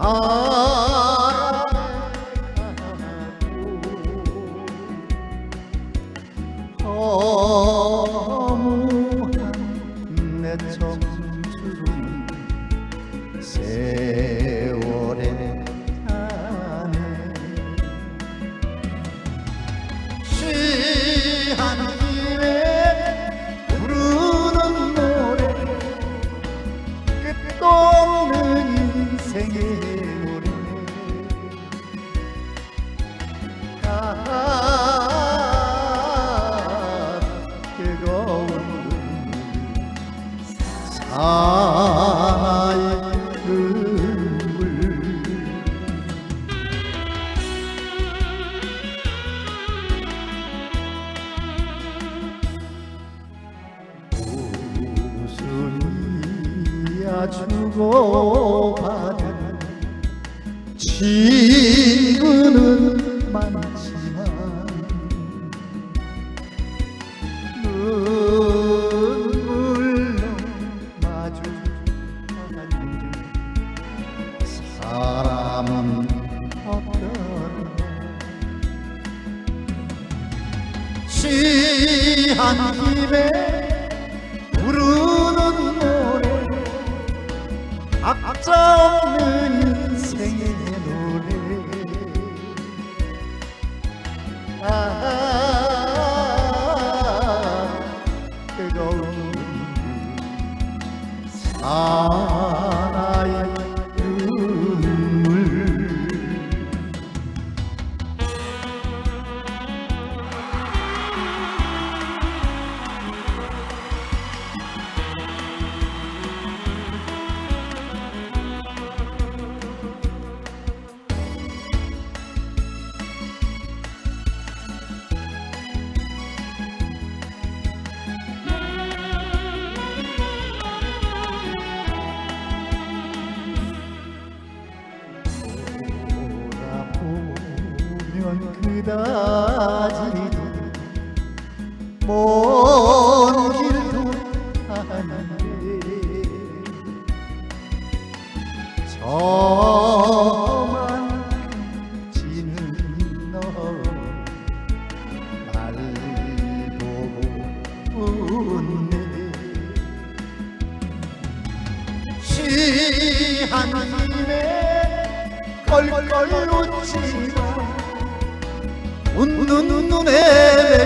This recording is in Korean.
아무한 내 청춘 새 생의 모래 아 뜨거운 사 웃음이야 주고 받은 친구는 많지만 눈물로 마주하는 사람은 없더라 취한 김에 부르 악자 돌아보면 그다지 먼 길도 아는데 저만 지는 너날 보고 웃네. 취한 힘에 걸걸 웃지마 웃는 눈에